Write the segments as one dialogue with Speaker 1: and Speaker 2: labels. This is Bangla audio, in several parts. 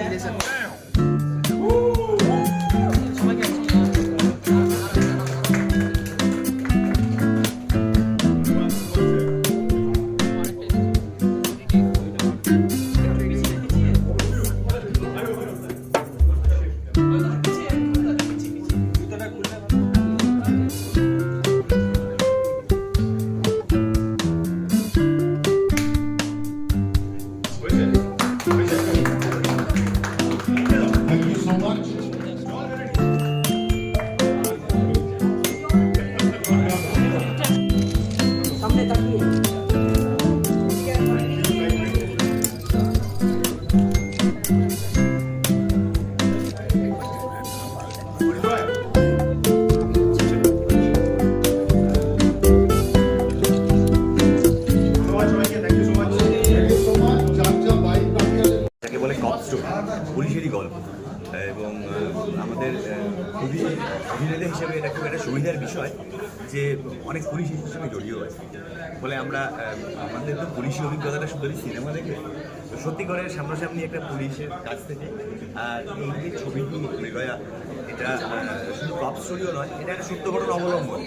Speaker 1: iglesia.
Speaker 2: Thank you.
Speaker 3: Ooh. Story, পুলিশেরই গল্প। এবং আমাদের খুবই অভিনেতা হিসেবে এটা খুব একটা সুবিধার বিষয় যে অনেক পুলিশ হিসেবে জড়িয়েও আছে। ফলে আমরা আমাদের তো পুলিশি অভিজ্ঞতাটা শুধু সিনেমা দেখে। সত্যি করে সামনাসামনি একটা পুলিশের কাছ থেকে আর এই ছবিটি মৃগয়া এটা কপ নয়, এটা একটা সত্য ঘটনা অবলম্বন।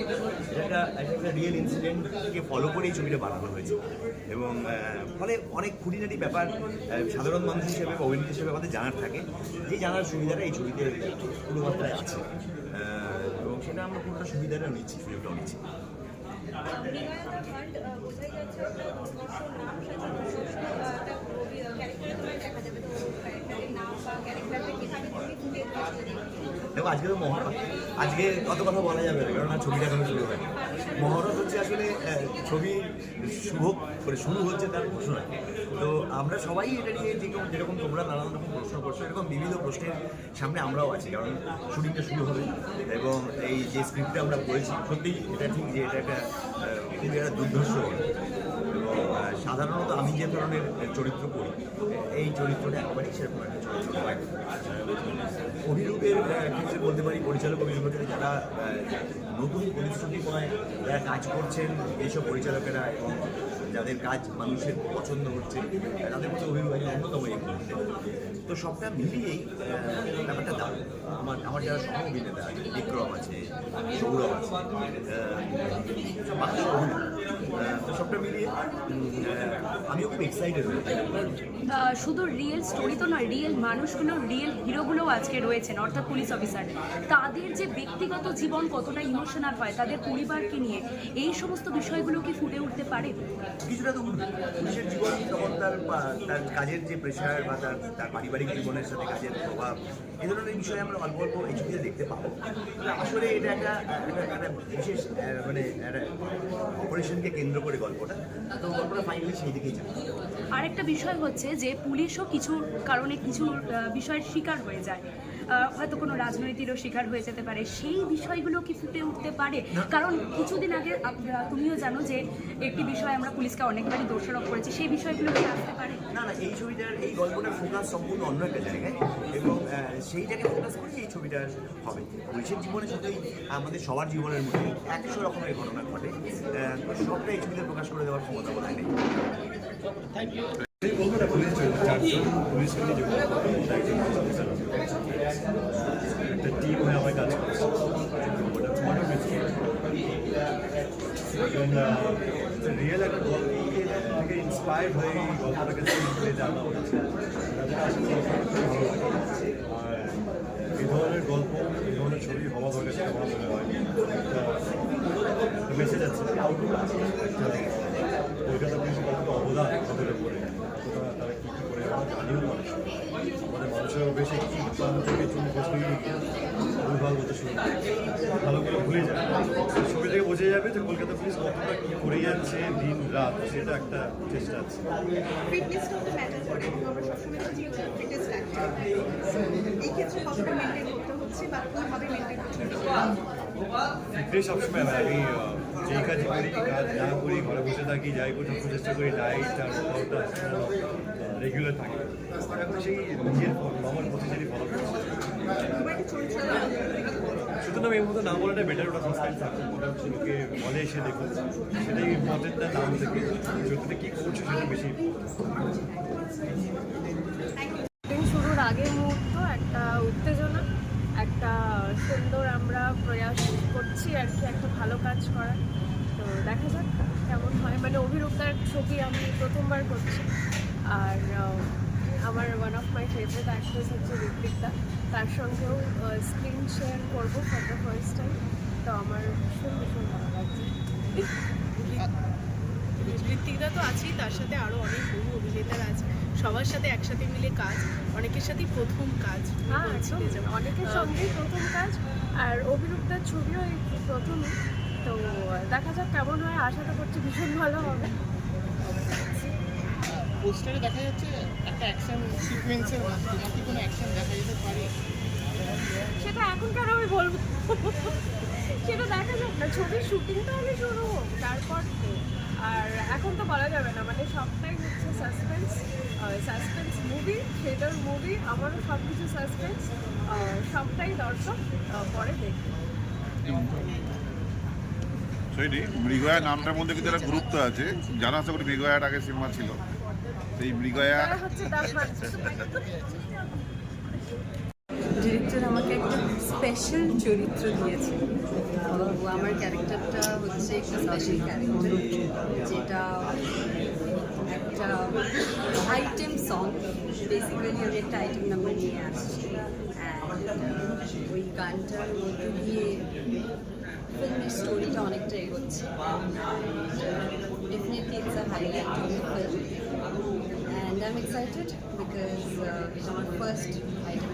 Speaker 3: এটা একটা রিয়েল ইনসিডেন্টকে ফলো করে এই ছবিটা বানানো হয়েছে। এবং ফলে অনেক খুঁটিনাটি ব্যাপার সাধারণ মানুষ হিসেবে বা অভিনেতা হিসেবে আমাদের জানার থাকে। যে জানার সুবিধাটা এই ছবিতে পুরো আছে। এবং সেটা আমরা পুরোটা সুবিধাটা নিচ্ছি, সুযোগটাও নিচ্ছি।
Speaker 4: বোঝাই যাচ্ছে একটা উৎকর্ষ নাম সাজানো একটা ক্যারেক্টারের মধ্যে দেখা যাবে তো ক্যারেক্টারের নাম বা ক্যারেক্টারটা কীভাবে তুমি ফুটে
Speaker 3: দেখো, আজকে তো মহরত। আজকে অত কথা বলা যাবে না কারণ ছবিটা এখনও শুরু হয়নি? মহরত হচ্ছে আসলে ছবি শুভ করে শুরু হচ্ছে তার ঘোষণা। তো আমরা সবাই এটা নিয়ে যেরকম যেরকম তোমরা নানান রকম প্রশ্ন করছ, এরকম বিভিন্ন প্রশ্নের সামনে আমরাও আছি, কারণ শুটিংটা শুরু হবে। এবং এই যে স্ক্রিপ্টটা আমরা পড়েছি সত্যি এটা ঠিক যে এটা একটা খুবই একটা দুর্ধর্ষ। সাধারণত আমি যে ধরনের চরিত্র করি এই চরিত্রটা একেবারেই সেরকম একটা চরিত্র অভিরূপের ক্ষেত্রে বলতে পারি পরিচালক অভিরূপের যারা আহ, নতুন পরিশ্রুতিময় যারা কাজ করছেন এইসব পরিচালকেরা এবং যাদের কাজ মানুষের পছন্দ হচ্ছে তাদের মধ্যে অভিরূপ একজন অন্যতম এই তো সবটা মিলিয়েই ব্যাপারটা দারুণ। আমার আমার যারা সহ অভিনেতা আছে বিক্রম আছে সৌরভ আছে তো সবটা মিলিয়ে আমিও খুব এক্সাইটেড
Speaker 5: শুধু রিয়েল স্টোরি তো নয় রিয়েল মানুষগুলো রিয়েল হিরোগুলোও আজকে রয়েছেন অর্থাৎ পুলিশ অফিসার তাদের যে ব্যক্তিগত জীবন কতটা ইমোশনাল হয় তাদের পরিবারকে নিয়ে এই সমস্ত বিষয়গুলো কি ফুটে উঠতে পারে?
Speaker 3: কিছুটা তো পুলিশের জীবন তখন তার তার কাজের যে প্রেশার বা তার তার পারিবারিক জীবনের সাথে কাজের প্রভাব এই ধরনের বিষয়ে আমরা অল্প অল্প এই ছবিতে দেখতে পাবো। আসলে এটা একটা একটা একটা বিশেষ মানে একটা অপারেশনকে কেন্দ্র করে গল্পটা। তো গল্পটা ফাইনালি সেই দিকেই
Speaker 5: আরেকটা বিষয় হচ্ছে যে পুলিশও কিছু কারণে কিছু বিষয়ের শিকার হয়ে যায়। হয়তো কোনো রাজনৈতিকও শিকার হয়ে যেতে পারে। সেই বিষয়গুলো কি ফুটে উঠতে পারে? কারণ কিছুদিন আগে তুমিও জানো যে একটি বিষয় আমরা পুলিশকে অনেকবারই দোষারোপ করেছি। সেই বিষয়গুলো কি আসতে পারে?
Speaker 3: না না এই ছবিটার এই গল্পটার ফোকাস সম্পূর্ণ অন্য একটা জায়গায়। এবং সেইটাকে ফোকাস করে এই ছবিটা হবে। পুলিশের জীবনের সাথেই আমাদের সবার জীবনের মধ্যে একশো রকমের ঘটনা ঘটে। সবটা এই ছবিতে প্রকাশ করে দেওয়ার ক্ষমতা হয় নেই।
Speaker 6: পুলিশ চলছে চারজন পুলিশকে নিয়ে যখন একজন পুলিশ একটা টিম হয়ে আমার কাজ করছে ওটা হয়েছে এবং রিয়েল একটা গল্প থেকে ইন্সপায়ার্ড হয়ে এই গল্পটাকে স্ক্রিপ্টে জানা লাগে আর এই ধরনের গল্প এই ধরনের ছবি হওয়া দরকার সেটা আমার মনে হয় মেসেজ আছে কলকাতা পুলিশের কতটা অবদান তাদের উপরে তারা কী কী করে আমরা জানিও মানুষ আমাদের মানুষের বেশি কিছু থেকে চুল বসতেই ভুলভাল বলতে শুরু ভালো করে ভুলে যায়। ছবি থেকে বোঝা যাবে যে কলকাতা পুলিশ কতটা কী করে যাচ্ছে দিন রাত সেটা একটা চেষ্টা আছে।
Speaker 4: সবসময় ফিটনেস
Speaker 6: আমি যেই কাজই করি কাজ না করি, ঘরে বসে থাকি, যাই সব চেষ্টা করি ডায়েট আর রেগুলার থাকে। সেই নিজের নর্মাল প্রসিজারই ফলো সুতরাং এই মতো না বলাটা বেটার ওটা সাসপেন্স থাকে ওটা হচ্ছে লোকে বলে এসে দেখুন সেটাই ইম্পর্টেন্ট না নাম থেকে। কী সেটা বেশি
Speaker 7: শুরুর
Speaker 1: আগের মুহূর্ত, একটা উত্তেজনা, একটা সুন্দর আমরা প্রয়াস করছি আর কি, একটা ভালো কাজ করার। দেখা যাক কেমন হয়। মানে অভিরূপতার ছবি আমি প্রথমবার করছি। আর আমার one of my favourite actress হচ্ছে ঋত্বিকদা। তার সঙ্গেও স্ক্রিন শেয়ার করব ফর দ্য ফার্স্ট টাইম তো আমার ভীষণ ভীষণ ভালো লাগছে।
Speaker 7: ঋত্বিকদা তো আছেই তার সাথে আরও অনেক বহু অভিনেতারা আছে। সবার সাথে একসাথে মিলে কাজ অনেকের সাথেই প্রথম কাজ।
Speaker 1: হ্যাঁ। অনেকের সঙ্গেই প্রথম কাজ। আর অভিরূপদার ছবিও এই প্রথমই। তো দেখা যাক কেমন হয় আশাটা করছি ভীষণ ভালো হবে।
Speaker 2: পোস্টারে দেখা যাচ্ছে একটা অ্যাকশন সিকোয়েন্সের মাধ্যমে কি কোনো অ্যাকশন দেখা যেতে পারে।
Speaker 1: সেটা এখন কেন আমি বলব। সেটা দেখা যাক না ছবির শুটিংটা আগে শুরু তারপর তো। আর এখন তো বলা যাবে না মানে সবটাই হচ্ছে suspense suspense movie theatre movie আমারও সব কিছু সাসপেন্স সবটাই দর্শক পরে দেখবে।
Speaker 8: সৈনি মৃগয়া নামটার মধ্যে কিন্তু একটা গুরুত্ব আছে। জানা আছে করি মৃগয়ার আগে সিনেমা ছিল। সেই মৃগয়া
Speaker 9: ডিরেক্টর আমাকে একটা স্পেশাল চরিত্র দিয়েছে। তো আমার ক্যারেক্টারটা হচ্ছে একটা স্পেশাল ক্যারেক্টার যেটা একটা আইটেম সং বেসিক্যালি আমি একটা আইটেম নাম্বার নিয়ে আসছি। ওই গানটার মধ্যে দিয়ে স্টোরিটা অনেকটা এগোচ্ছে definitely it's a highlight of the film and I am excited because এটা আমার ফার্স্ট আইটেম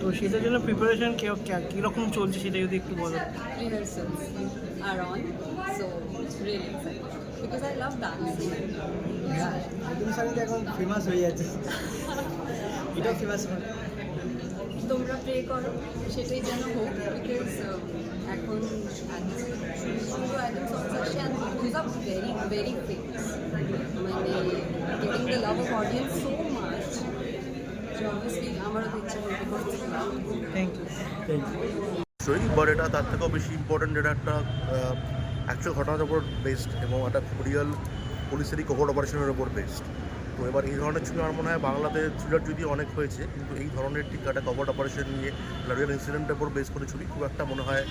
Speaker 10: তো সেটার জন্য প্রিপারেশন কীরকম চলছে সেটা যদি একটু বলো।
Speaker 9: On, so it's really exciting. Because I love dancing. Yeah.
Speaker 10: এখন ফেমাস হয়ে যাচ্ছে। এটাও ফেমাস
Speaker 9: তোমরা প্রে করো সেটাই যেন হোক বিকজ এখন শুধু আসে very famous. মানে getting the love of audience so much যে obviously আমারও ইচ্ছা করতে।
Speaker 10: থ্যাংক ইউ থ্যাংক ইউ
Speaker 11: অবশ্যই বাট এটা তার থেকেও বেশি ইম্পর্ট্যান্ট এটা একটা অ্যাকচুয়াল ঘটনার উপর বেসড এবং একটা রিয়াল পুলিশেরই কোভিড অপারেশনের উপর বেসড তো এবার এই ধরনের ছবি আমার মনে হয় বাংলাতে থ্রিলার যদি অনেক হয়েছে, কিন্তু এই ধরনের একটা কভার অপারেশন নিয়ে রিয়েল ইনসিডেন্টের উপর বেস করে ছবি খুব একটা মনে হয়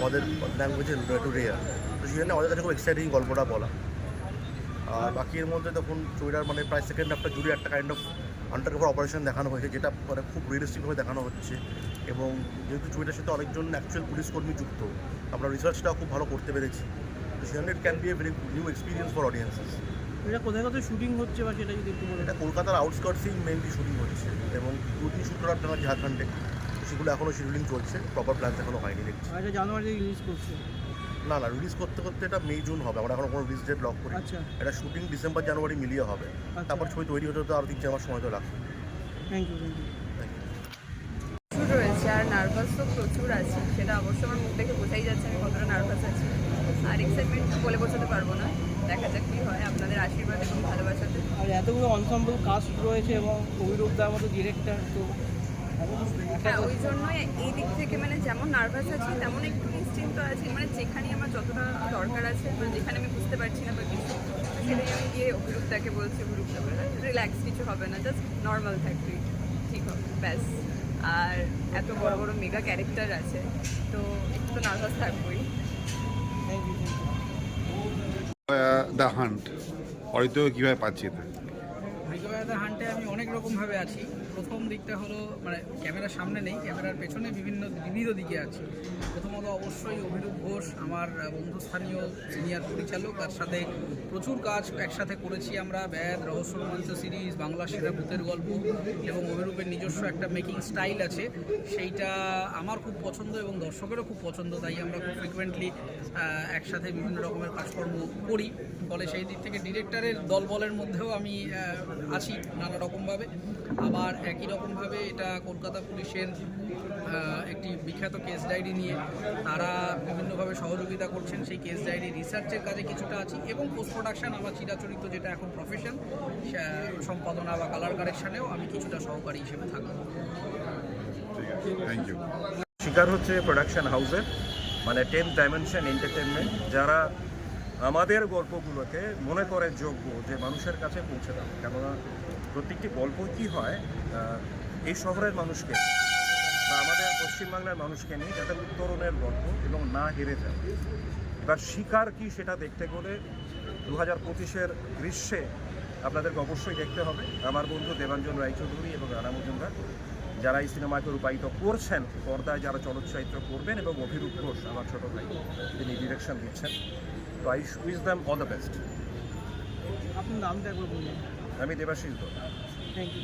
Speaker 11: আমাদের ল্যাঙ্গুয়েজে একটু রেয়ার তো সেই জন্য আমাদের কাছে খুব এক্সাইটিং গল্পটা বলা। আর বাকি এর মধ্যে তখন ছবিটার মানে প্রায় সেকেন্ড হাফটা জুড়ে একটা কাইন্ড অফ আন্ডার অপারেশন দেখানো হয়েছে, যেটা মানে খুব রিয়েলিস্টিকভাবে দেখানো হচ্ছে। এবং যেহেতু ছবিটার সাথে অনেকজন অ্যাকচুয়াল পুলিশ কর্মী যুক্ত, আমরা রিসার্চটাও খুব ভালো করতে পেরেছি। তো সেখানে it can be a very new experience for audiences
Speaker 10: এটা কোথায় কোথায় শুটিং হচ্ছে বা সেটা যদি একটু
Speaker 11: এটা কলকাতার আউটস্কার্টসেই মেনলি শুটিং হচ্ছে এবং দু তিন সূত্রটা আপনার ঝাড়খণ্ডে সেগুলো এখনও শিডিউলিং চলছে প্রপার প্ল্যান এখনও হয়নি দেখছি।
Speaker 10: আর এটা জানুয়ারি রিলিজ করছে।
Speaker 11: না না রিলিজ করতে করতে এটা মে জুন হবে আমরা এখন কোনো রিলিজ ডেট লক করি
Speaker 10: আচ্ছা।
Speaker 11: এটা শুটিং ডিসেম্বর জানুয়ারি মিলিয়ে হবে। তারপর ছবি তৈরি হতে হতে আরও তিন চার মাস সময় তো লাগবে।
Speaker 10: থ্যাংক ইউ থ্যাংক ইউ
Speaker 1: প্রচুর রয়েছে আর নার্ভাস তো প্রচুর আছে। সেটা অবশ্য আমার মুখ দেখে বোঝাই যাচ্ছে আমি কতটা নার্ভাস আছি। আর এক্সাইটমেন্ট বলে বোঝাতে পারব না। দেখা যাক কী হয়। আপনাদের আশীর্বাদ এবং ভালোবাসাতে।
Speaker 10: আর এতগুলো অনসাম্বল কাস্ট রয়েছে এবং অভিরূপ দার মতো ডিরেক্টর তো
Speaker 1: হ্যাঁ ওই জন্যই এই দিক থেকে মানে যেমন নার্ভাস আছি তেমন একটু নিশ্চিন্ত আছি মানে যেখানে আমার যতটা দরকার আছে বা যেখানে আমি বুঝতে পারছি না বা কিছু সেটাই আমি গিয়ে অভিরূপটাকে বলছি অভিরূপটা বলে রিল্যাক্স কিছু হবে না জাস্ট নর্মাল থাকবি ঠিক হবে ব্যাস। আর এত বড় বড় মেগা ক্যারেক্টার আছে তো একটু তো নার্ভাস থাকবোই।
Speaker 8: দ্য হান্ট হয়তো কীভাবে পাচ্ছি না
Speaker 12: দ্য হান্টে আমি অনেক রকমভাবে আছি। প্রথম দিকটা হলো মানে ক্যামেরার সামনে নেই ক্যামেরার পেছনে বিভিন্ন বিবিধ দিকে আছি। প্রথমত অবশ্যই অভিরূপ ঘোষ আমার আহ, বন্ধুস্থানীয় সিনিয়র পরিচালক তার সাথে প্রচুর কাজ একসাথে করেছি আমরা ব্যাদ রহস্য রোমাঞ্চ সিরিজ বাংলা সেরা ভূতের গল্প এবং অভিরূপের নিজস্ব একটা মেকিং স্টাইল আছে। সেইটা আমার খুব পছন্দ এবং দর্শকেরও খুব পছন্দ তাই আমরা খুব ফ্রিকুয়েন্টলি একসাথে বিভিন্ন রকমের কাজকর্ম করি। ফলে সেই দিক থেকে ডিরেক্টরের দলবলের মধ্যেও আমি আছি নানা রকমভাবে। আবার একই রকমভাবে এটা কলকাতা পুলিশের একটি বিখ্যাত কেস ডায়েরি নিয়ে তারা বিভিন্নভাবে সহযোগিতা করছেন। সেই কেস ডায়েরি রিসার্চের কাজে কিছুটা আছি এবং পোস্ট প্রোডাকশন আমার চিরাচরিত যেটা এখন প্রফেশন সম্পাদনা বা কালার কারেকশানেও আমি কিছুটা সহকারী হিসেবে থাকব।
Speaker 8: থ্যাংক ইউ
Speaker 3: শিকার হচ্ছে প্রোডাকশন হাউসের মানে টেন ডাইমেনশন এন্টারটেনমেন্ট যারা
Speaker 13: আমাদের গল্পগুলোকে মনে করে যোগ্য যে মানুষের কাছে পৌঁছে দেওয়া কেননা প্রত্যেকটি গল্প কি হয় এই শহরের মানুষকে বা আমাদের পশ্চিমবাংলার মানুষকে নিয়ে যাতে উত্তরণের গল্প এবং না হেরে যায়। এবার শিকার কি সেটা দেখতে গেলে দু হাজার পঁচিশের গ্রীষ্মে আপনাদেরকে অবশ্যই দেখতে হবে। আমার বন্ধু দেবাঞ্জন রায়চৌধুরী এবং রানা মজুমদার, যারা এই সিনেমাকে রূপায়িত করছেন, পর্দায় যারা চলচ্চিত্র করবেন এবং অভিরূপ ঘোষ, আমার ছোট ভাই, তিনি ডিরেকশন দিচ্ছেন। তো I wish them all the best
Speaker 10: আপনার নামটা একবার বলুন।
Speaker 13: আমি দেবাশিস দত্ত।
Speaker 10: Thank you